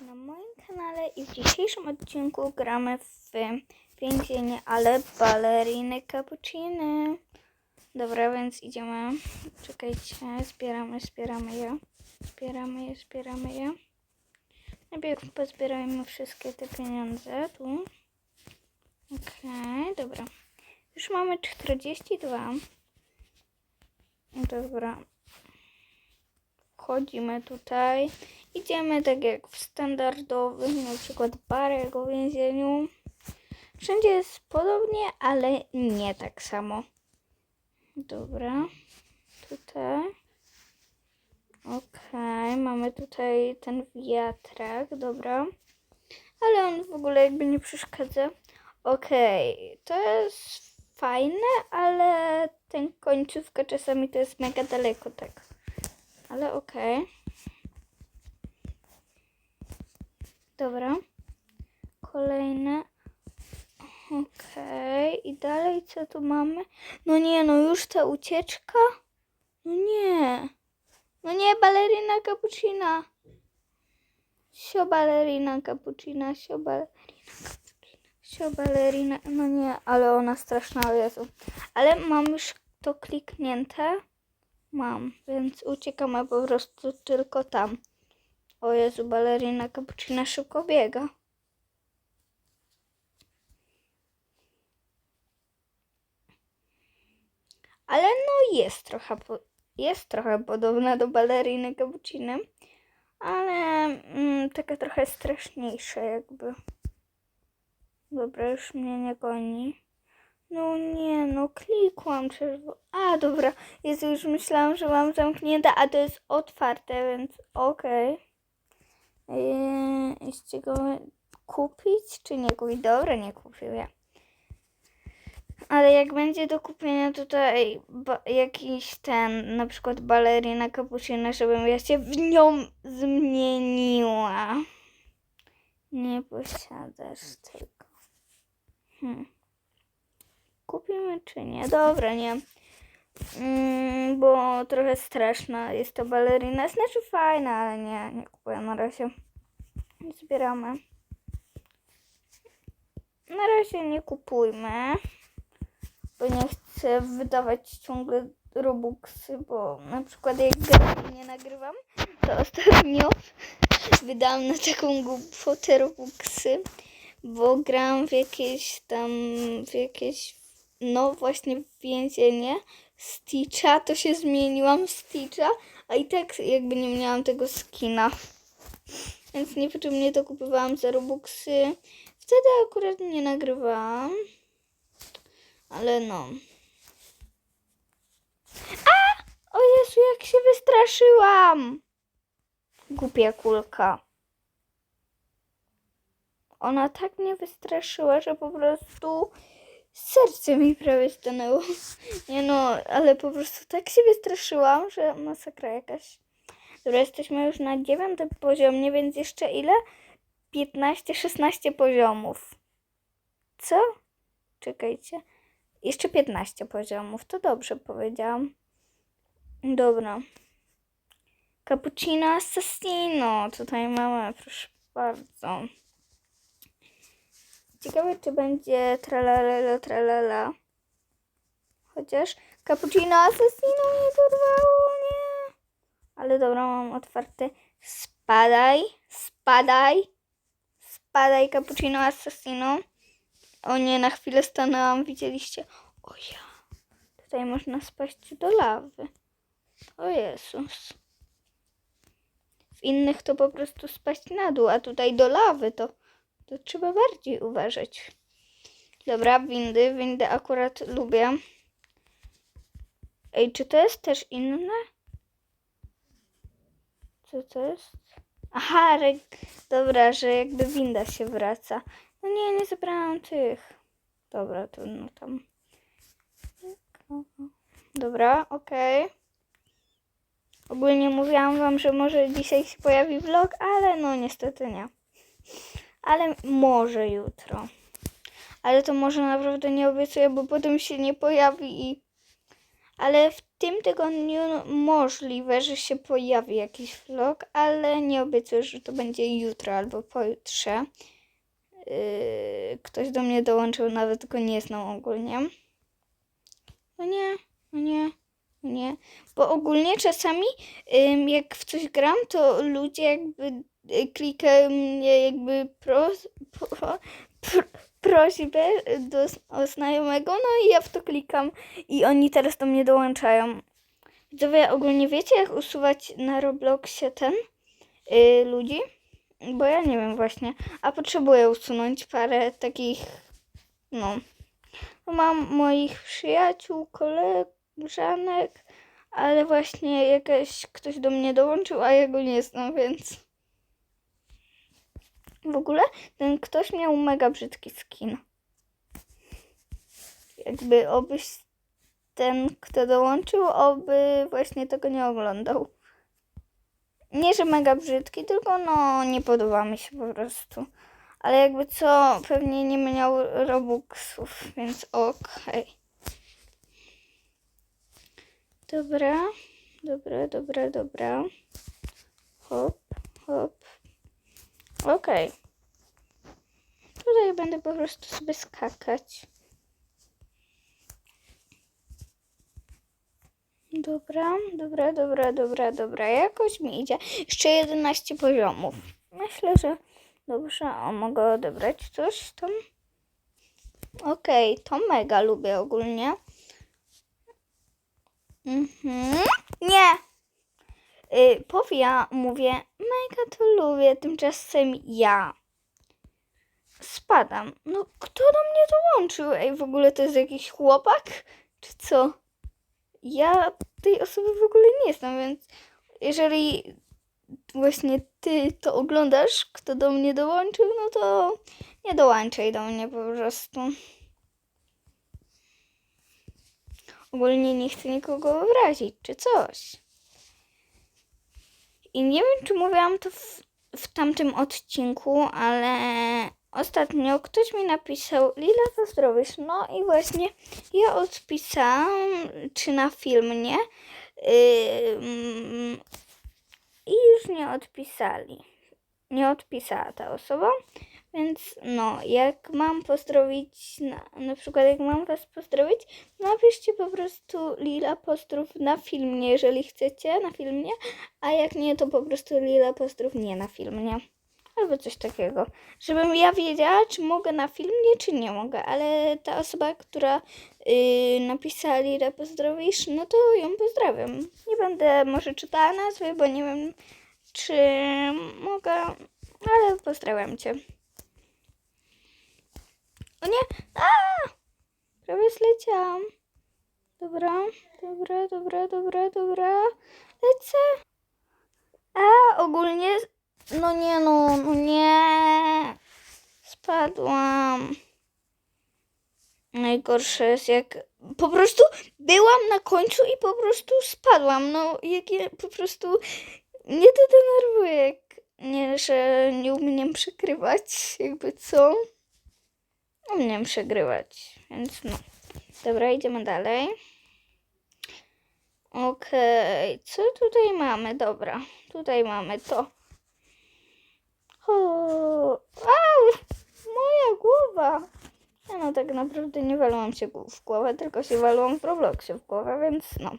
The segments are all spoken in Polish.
na moim kanale i w dzisiejszym odcinku gramy w więzienie, ale baleriny cappucciny. Dobra, więc idziemy. Czekajcie, zbieramy, zbieramy je. Zbieramy je, zbieramy je. Najpierw pozbierajmy wszystkie te pieniądze tu. Okej, dobra. Już mamy 42. Dobra, wchodzimy tutaj. Idziemy tak jak w standardowym, na przykład barego więzieniu. Wszędzie jest podobnie, ale nie tak samo. Dobra, tutaj. Okej, mamy tutaj ten wiatrak, dobra. Ale on w ogóle jakby nie przeszkadza. Okej, to jest fajne, ale ten końcówka czasami to jest mega daleko, tak. Ale okej. Dobra. Kolejne. Okej. I dalej co tu mamy? No nie, no już ta ucieczka? No nie. No nie, balerina cappuccina. Sio balerina cappuccina, sio balerina cappuccina, sio balerina. No nie, ale ona straszna, o Jezu. Ale mam już to kliknięte. Mam, więc uciekamy po prostu tylko tam. O Jezu, balerina cappuccina szybko biega. Ale no jest trochę, jest trochę podobna do baleriny cappucciny, ale mm, taka trochę straszniejsza jakby. Dobra, już mnie nie goni. No nie, no klikłam czerwono. A, dobra. Jezu, już myślałam, że mam zamknięte, a to jest otwarte, więc okej. Eee, Jeszcze go kupić, czy nie kupić? Dobra, nie kupię. Ale jak będzie do kupienia tutaj jakiś ten, na przykład balerina cappuccino, żebym ja się w nią zmieniła. Nie posiadasz tego. Hmm. Kupimy czy nie? Dobra, nie. Mm, bo trochę straszna jest ta balerina. Znaczy fajna, ale nie, nie kupuję na razie. Zbieramy. Na razie nie kupujmy. Bo nie chcę wydawać ciągle robuxy, bo na przykład jak nie nagrywam, to ostatnio wydałam na taką głupotę robuxy, bo gram w jakieś tam, w jakieś, no właśnie w więzienie Stitcha, to się zmieniłam Stitcha, a i tak jakby nie miałam tego skina. Więc niepotrzebnie to kupowałam za robuxy. Wtedy akurat nie nagrywałam. Ale no. A! O Jezu, jak się wystraszyłam! Głupia kulka. Ona tak mnie wystraszyła, że po prostu serce mi prawie stanęło. Nie no, ale po prostu tak się wystraszyłam, że masakra jakaś. Dobra, jesteśmy już na dziewiątym poziomie, więc jeszcze ile? 15-16 poziomów. Co? Czekajcie. Jeszcze 15 poziomów, to dobrze powiedziałam. Dobra. Cappuccino Assassino. Tutaj mamy, proszę bardzo. Ciekawe, czy będzie tralalelo tralala. Chociaż Cappuccino Assassino mnie porwało, nie. Ale dobra, mam otwarte. Spadaj, spadaj, spadaj Cappuccino Assassino. O nie, na chwilę stanęłam, widzieliście? O ja, tutaj można spaść do lawy. O Jezus. W innych to po prostu spaść na dół, a tutaj do lawy to, to trzeba bardziej uważać. Dobra, windy, windy akurat lubię. Ej, czy to jest też inne? Co to jest? Aha, re... dobra, że jakby winda się wraca. No nie, nie zebrałam tych. Dobra, to no tam. Dobra, okej. Ogólnie mówiłam wam, że może dzisiaj się pojawi vlog, ale no niestety nie. Ale może jutro. Ale to może naprawdę nie obiecuję, bo potem się nie pojawi i... ale w tym tygodniu możliwe, że się pojawi jakiś vlog, ale nie obiecuję, że to będzie jutro albo pojutrze. Yy, ktoś do mnie dołączył, nawet go nie znam ogólnie. No nie, no nie, no nie. Bo ogólnie czasami ym, jak w coś gram, to ludzie jakby mnie jakby pros, pro, pr, prośbę do o znajomego, no i ja w to klikam i oni teraz do mnie dołączają. Widzowie, ogólnie wiecie jak usuwać na Robloxie ten y, ludzi? Bo ja nie wiem właśnie, a potrzebuję usunąć parę takich, no. No, Mam moich przyjaciół, koleżanek, ale właśnie jakaś ktoś do mnie dołączył, a ja go nie znam, więc. W ogóle ten ktoś miał mega brzydki skin. Jakby obyś ten, kto dołączył, oby właśnie tego nie oglądał. Nie, że mega brzydki, tylko no nie podoba mi się po prostu. Ale jakby co, pewnie nie miał Robuxów, więc okej. Dobra, dobra, dobra, dobra. Hop, hop. Okej. Tutaj będę po prostu sobie skakać. Dobra, dobra, dobra, dobra, dobra. Jakoś mi idzie. Jeszcze 11 poziomów. Myślę, że dobrze. O, mogę odebrać coś tam. Okej, to mega lubię ogólnie. Mhm. Nie! Y, powia, mówię, mega to lubię, tymczasem ja spadam. No, kto do mnie dołączył? Ej, w ogóle to jest jakiś chłopak? Czy co? Ja tej osoby w ogóle nie znam, więc jeżeli właśnie ty to oglądasz, kto do mnie dołączył, no to nie dołączaj do mnie po prostu. Ogólnie nie chcę nikogo obrazić, czy coś. I nie wiem, czy mówiłam to w, w tamtym odcinku, ale ostatnio ktoś mi napisał, Lila, pozdrowisz. No i właśnie ja odpisałam, czy na film, nie? Ym, I już nie odpisali. Nie odpisała ta osoba. Więc no, jak mam pozdrowić, na, na przykład jak mam was pozdrowić, napiszcie po prostu Lila pozdrów na filmie, jeżeli chcecie, na filmie, a jak nie, to po prostu Lila pozdrów nie na filmie. Albo coś takiego. Żebym ja wiedziała, czy mogę na filmie, czy nie mogę. Ale ta osoba, która yy, napisała Lila pozdrowisz, no to ją pozdrawiam. Nie będę może czytała nazwy, bo nie wiem, czy mogę, ale pozdrawiam cię. O nie! A! Prawie zleciałam. Dobra, dobra, dobra, dobra, dobra. Lecę. A, ogólnie... No nie no, no nie. Spadłam. Najgorsze jest jak... Po prostu byłam na końcu i po prostu spadłam. No, jak ja po prostu... Mnie to denerwuje, jak... Nie, że nie umiem przykrywać, jakby co umiem przegrywać, więc no. Dobra, idziemy dalej. Okej, co tutaj mamy? Dobra, tutaj mamy to. O, au, moja głowa. Ja no tak naprawdę nie walłam się w głowę, tylko się walłam w Robloxie w głowę, więc no.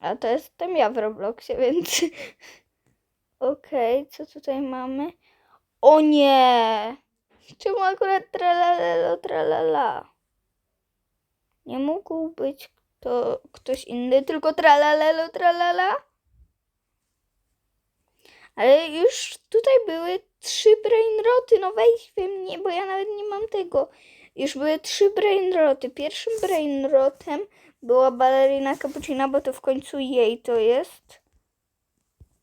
A to jestem ja w Robloxie, więc... Okej, co tutaj mamy? O nie! Czemu akurat tralalelo tralala? Nie mógł być to ktoś inny, tylko tralalelo tralala? Ale już tutaj były trzy brainroty, no wejdź we mnie, bo ja nawet nie mam tego. Już były trzy brainroty. Pierwszym brainrotem była balerina cappuccina, bo to w końcu jej to jest.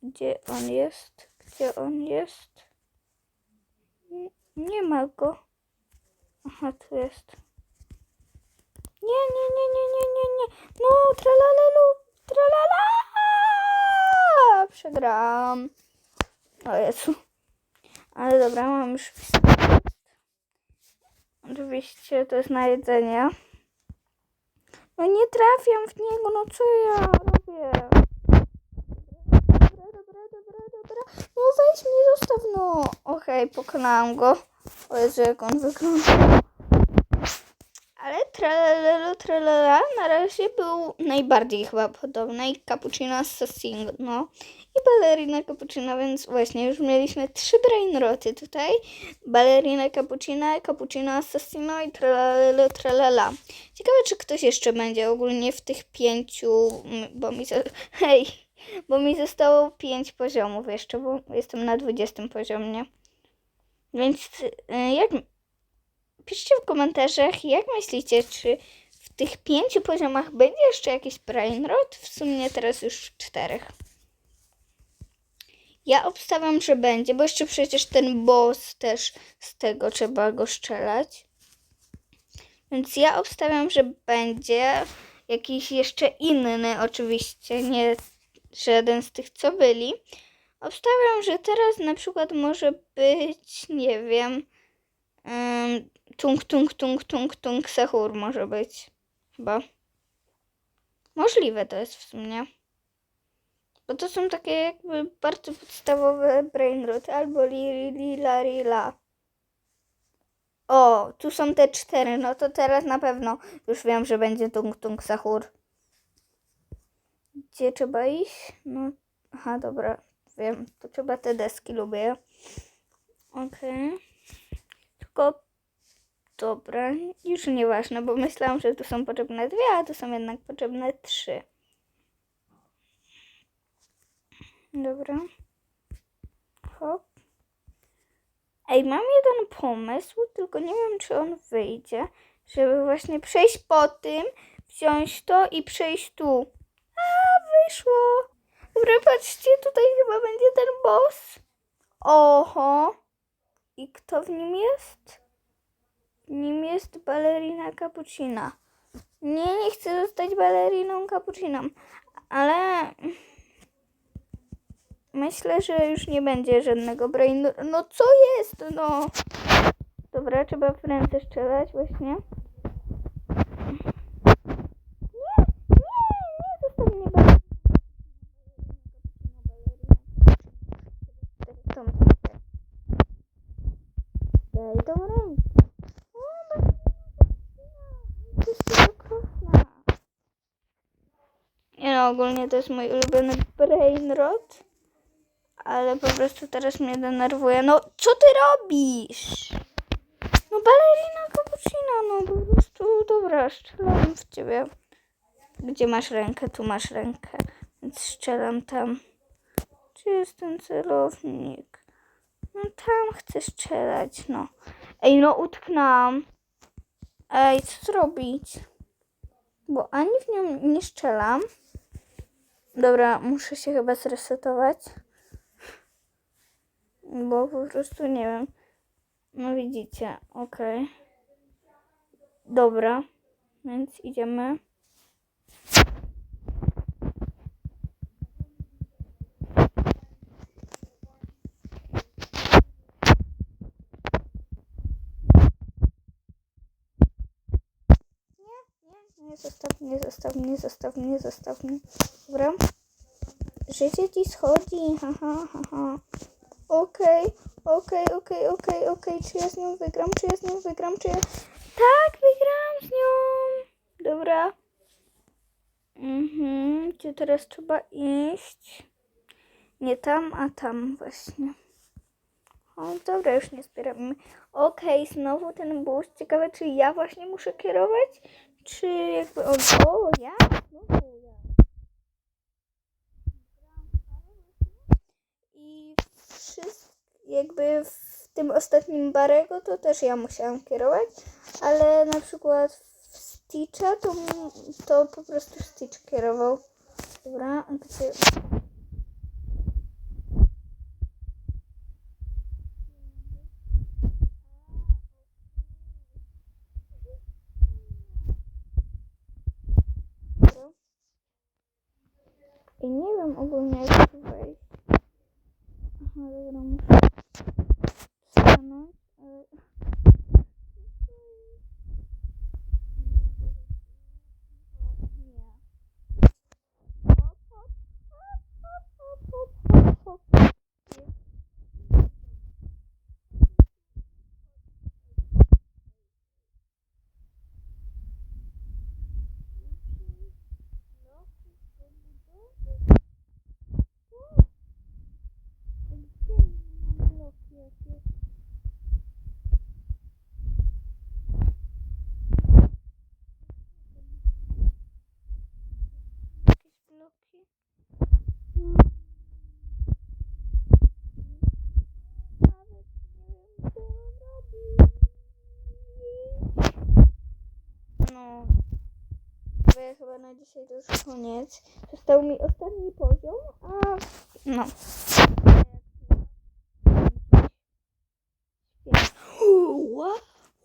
Gdzie on jest? Gdzie on jest? Nie ma go. Aha, tu jest. Nie, nie, nie, nie, nie, nie, nie. No, tralalelu, tralala. Przegrałam. O Jezu. Ale dobra, mam już Oczywiście to jest na jedzenie. No nie trafiam w niego, no co ja robię? Dobra, dobra. No weź mnie, zostaw, no. Okej, pokonałam go. O Jezu, jak on wygląda. Ale tralalelo, tralala na razie był najbardziej chyba podobny i Cappuccino Assassino i Ballerina Cappuccina, więc właśnie już mieliśmy trzy brainroty tutaj. Ballerina Cappuccina, Cappuccino Assassino i tralalelo, tralala. Ciekawe, czy ktoś jeszcze będzie ogólnie w tych pięciu, bo mi, zo- hej, bo mi zostało pięć poziomów jeszcze, bo jestem na 20 poziomie. Więc y, jak Piszcie w komentarzach, jak myślicie, czy w tych pięciu poziomach będzie jeszcze jakiś brainrot? W sumie teraz już czterech. Ja obstawiam, że będzie, bo jeszcze przecież ten boss też z tego trzeba go strzelać. Więc ja obstawiam, że będzie jakiś jeszcze inny, oczywiście, nie żaden z tych, co byli. Obstawiam, że teraz na przykład może być, nie wiem, ym, tung, tung, tung, tung, tung, sahur może być. Chyba. Możliwe to jest w sumie. Bo to są takie jakby bardzo podstawowe brainroty. Albo li, li, la, li, la. O, tu są te cztery. No to teraz na pewno już wiem, że będzie tung, tung, sahur. Gdzie trzeba iść? No, aha, dobra. Wiem, to trzeba te deski lubię. Okej. Tylko Dobra, już nieważne, bo myślałam, że tu są potrzebne dwie, a tu są jednak potrzebne trzy. Dobra. Hop. Ej, mam jeden pomysł, tylko nie wiem, czy on wyjdzie, żeby właśnie przejść po tym, wziąć to i przejść tu. A, wyszło. Dobra, patrzcie, tutaj chyba będzie ten boss. Oho. I kto w nim jest? nim jest balerina cappuccina. Nie, nie chcę zostać baleriną cappucciną, ale myślę, że już nie będzie żadnego brain. No co jest? No. Dobra, trzeba w ręce strzelać właśnie. Nie, nie, nie, zostaw mnie balerina. Daj tą rękę. Jesteś okropna. Nie no, ogólnie to jest mój ulubiony brainrot. Ale po prostu teraz mnie denerwuje. No, co ty robisz? No, balerina cappuccina, no po prostu, dobra, strzelam w ciebie. Gdzie masz rękę? Tu masz rękę. Więc strzelam tam. Gdzie jest ten celownik? No tam chcę strzelać, no. Ej, no utknęłam. Ej, co zrobić? Bo ani w nią nie strzelam. Dobra, muszę się chyba zresetować. Bo po prostu nie wiem. No widzicie, okej. Dobra, więc idziemy. Nie, zostaw mnie, zostaw mnie, zostaw mnie, zostaw mnie. Dobra. Życie ci schodzi, haha, haha. Okej, okej, okej, okej, okej. Czy ja z nią wygram, czy ja z nią wygram, czy ja... Tak, wygram z nią. Dobra. Mhm, gdzie teraz trzeba iść? Nie tam, a tam właśnie. O, dobra, już nie zbieramy. Okej, znowu ten bus. Ciekawe, czy ja właśnie muszę kierować? Czy jakby on... O, ja? Znowu ja. I wszystko, jakby w tym ostatnim Barego to też ja musiałam kierować, ale na przykład w Stitcha to, to po prostu Stitch kierował. Dobra, gdzie... I nie wiem ogólnie jak tu wejść. Aha, dobra, muszę stanąć. ale- widzowie, chyba na dzisiaj to już koniec. Został mi ostatni poziom, a no.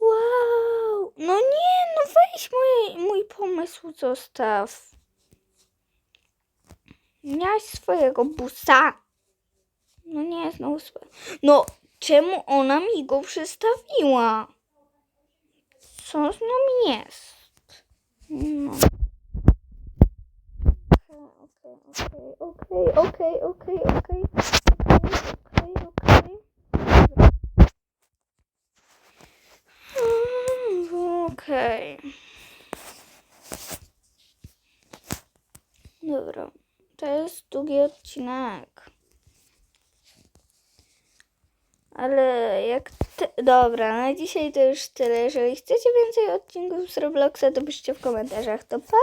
Wow. No nie, no weź mój, mój pomysł zostaw. Miałaś swojego busa. No nie, znowu swoje. No, czemu ona mi go przystawiła? Co z nią jest? No. Okej, okej, okej, okej, okej, okej, okej, okej. Dobra. Mm, Okej. Dobra. To jest długi odcinek. Ale jak. Dobra, na dzisiaj to już tyle. Jeżeli chcecie więcej odcinków z Robloxa, to piszcie w komentarzach. To pa!